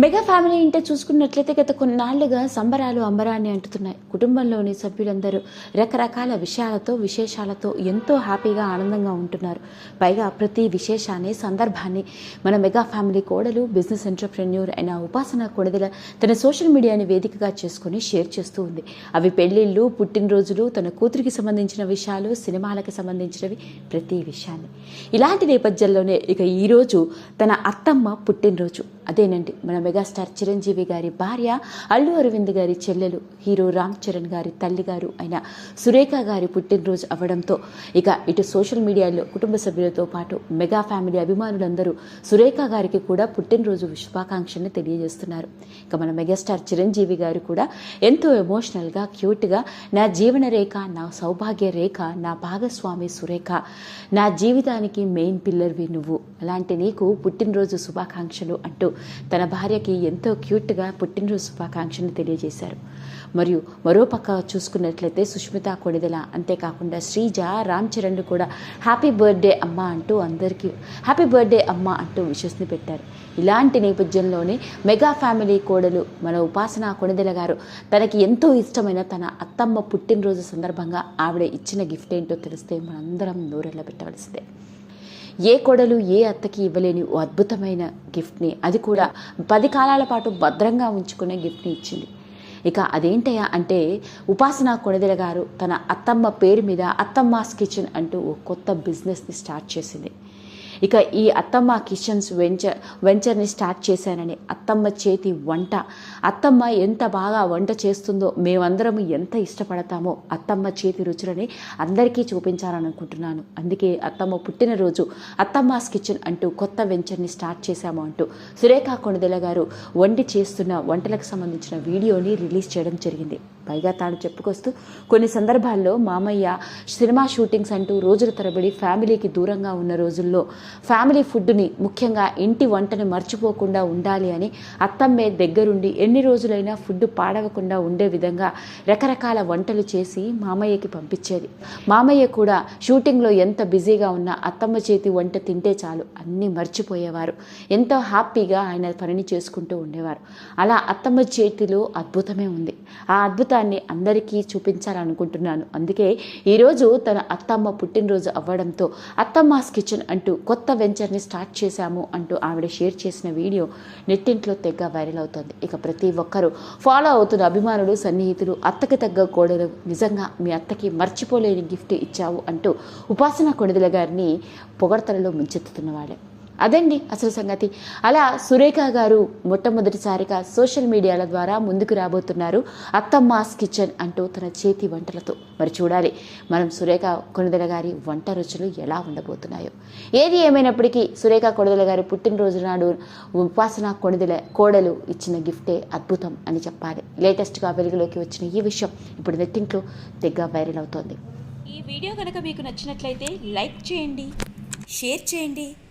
Mega family ఇంటే చూసుకున్నట్లయితే గత కొన్నాళ్ళుగా సంబరాలు అంబరాన్ని అంటుతున్నాయి. కుటుంబంలోని సభ్యులందరూ రకరకాల విషయాలతో విశేషాలతో ఎంతో హ్యాపీగా ఆనందంగా ఉంటున్నారు. పైగా ప్రతి విశేషాన్ని సందర్భాన్ని మన మెగా ఫ్యామిలీ కోడలు బిజినెస్ ఎంటర్ప్రెన్యూర్ అయిన ఉపాసన కొణిదెల తన సోషల్ మీడియాని వేదికగా చేసుకుని షేర్ చేస్తూ ఉంది. అవి పెళ్ళిళ్ళు పుట్టినరోజులు తన కూతురికి సంబంధించిన విషయాలు సినిమాలకు సంబంధించినవి ప్రతి విషయాన్ని. ఇలాంటి నేపథ్యంలోనే ఇక ఈరోజు తన అత్తమ్మ పుట్టినరోజు. అదేనండి మన మెగాస్టార్ చిరంజీవి గారి భార్య అల్లు అరవింద్ గారి చెల్లెలు హీరో రామ్ చరణ్ గారి తల్లి గారు అయిన సురేఖ గారి పుట్టినరోజు అవ్వడంతో ఇక ఇటు సోషల్ మీడియాలో కుటుంబ సభ్యులతో పాటు మెగా ఫ్యామిలీ అభిమానులందరూ సురేఖ గారికి కూడా పుట్టినరోజు శుభాకాంక్షల్ని తెలియజేస్తున్నారు. ఇక మన మెగాస్టార్ చిరంజీవి గారు కూడా ఎంతో ఎమోషనల్గా క్యూట్గా నా జీవన రేఖ నా సౌభాగ్య రేఖ నా భాగస్వామి సురేఖ నా జీవితానికి మెయిన్ పిల్లర్వి నువ్వు అలాంటి నీకు పుట్టినరోజు శుభాకాంక్షలు అంటూ తన భార్య భార్యకి ఎంతో క్యూట్గా పుట్టినరోజు శుభాకాంక్షను తెలియజేశారు. మరియు మరోపక్క చూసుకున్నట్లయితే సుష్మిత కొడిదెల అంతేకాకుండా శ్రీజ రామ్ చరణ్లు కూడా హ్యాపీ బర్త్డే అమ్మ అంటూ అందరికీ హ్యాపీ బర్త్డే అమ్మ అంటూ విషస్ని పెట్టారు. ఇలాంటి నేపథ్యంలోనే మెగా ఫ్యామిలీ కోడలు మన ఉపాసన కొణిదెల గారు తనకి ఎంతో ఇష్టమైన తన అత్తమ్మ పుట్టినరోజు సందర్భంగా ఆవిడ ఇచ్చిన గిఫ్ట్ ఏంటో తెలిస్తే మనందరం నోరెళ్ళ పెట్టవలసిందే ఏ కొడలు ఏ అత్తకి ఇవ్వలేని ఓ అద్భుతమైన గిఫ్ట్ని అది కూడా పది కాలాల పాటు భద్రంగా ఉంచుకునే గిఫ్ట్ని ఇచ్చింది. ఇక అదేంటయ్యా అంటే ఉపాసన కొణిదెల గారు తన అత్తమ్మ పేరు మీద అత్తమ్మాస్ కిచెన్ అంటూ ఓ కొత్త బిజినెస్ని స్టార్ట్ చేసింది. ఇక ఈ అత్తమ్మ కిచెన్స్ వెంచర్ వెంచర్ని స్టార్ట్ చేశానని అత్తమ్మ చేతి వంట. అత్తమ్మ ఎంత బాగా వంట చేస్తుందో మేమందరం ఎంత ఇష్టపడతామో అత్తమ్మ చేతి రుచులని అందరికీ చూపించాలని అనుకుంటున్నాను అందుకే అత్తమ్మ పుట్టినరోజు అత్తమ్మాస్ కిచెన్ అంటూ కొత్త వెంచర్ని స్టార్ట్ చేశాము అంటూ సురేఖ కొణిదెల గారు వండి చేస్తున్న వంటలకు సంబంధించిన వీడియోని రిలీజ్ చేయడం జరిగింది. పైగా తాను చెప్పుకొస్తూ కొన్ని సందర్భాల్లో మామయ్య సినిమా షూటింగ్స్ అంటూ రోజుల తరబడి ఫ్యామిలీకి దూరంగా ఉన్న రోజుల్లో ఫ్యామిలీ ఫుడ్ని ముఖ్యంగా ఇంటి వంటని మర్చిపోకుండా ఉండాలి అని అత్తమ్మే దగ్గరుండి ఎన్ని రోజులైనా ఫుడ్ పాడవకుండా ఉండే విధంగా రకరకాల వంటలు చేసి మామయ్యకి పంపించేది. మామయ్య కూడా షూటింగ్లో ఎంత బిజీగా ఉన్నా అత్తమ్మ చేతి వంట తింటే చాలు అన్నీ మర్చిపోయేవారు. ఎంతో హ్యాపీగా ఆయన పనిని చేసుకుంటూ ఉండేవారు. అలా అత్తమ్మ చేతిలో అద్భుతమే ఉంది. ఆ అద్భుతాన్ని అందరికీ చూపించాలనుకుంటున్నాను. అందుకే ఈరోజు తన అత్తమ్మ పుట్టినరోజు అవ్వడంతో అత్తమ్మాస్ కిచెన్ అంటూ కొత్త వెంచర్ని స్టార్ట్ చేశాము అంటూ ఆవిడ షేర్ చేసిన వీడియో నెట్టింట్లో తెగ వైరల్ అవుతుంది. ఇక ప్రతి ఒక్కరూ ఫాలో అవుతున్న అభిమానులు సన్నిహితులు అత్తకి తగ్గ కోడలు నిజంగా మీ అత్తకి మర్చిపోలేని గిఫ్ట్ ఇచ్చావు అంటూ ఉపాసన కొణిదెల గారిని పొగడతలలో ముంచెత్తుతున్న వాళ్ళే. అదండి అసలు సంగతి. అలా సురేఖ గారు మొట్టమొదటిసారిగా సోషల్ మీడియాల ద్వారా ముందుకు రాబోతున్నారు అత్తమ్మాస్ కిచెన్ అంటూ తన చేతి వంటలతో. మరి చూడాలి మనం సురేఖ కొనుదల గారి వంట రుచులు ఎలా ఉండబోతున్నాయో. ఏది ఏమైనప్పటికీ సురేఖ కొణిదెల గారి పుట్టినరోజు నాడు ఉపాసన కొనుదల కోడలు ఇచ్చిన గిఫ్టే అద్భుతం అని చెప్పాలి. లేటెస్ట్గా వెలుగులోకి వచ్చిన ఈ విషయం ఇప్పుడు నెట్టింట్లో తెగ వైరల్ అవుతోంది. ఈ వీడియో కనుక మీకు నచ్చినట్లయితే లైక్ చేయండి షేర్ చేయండి.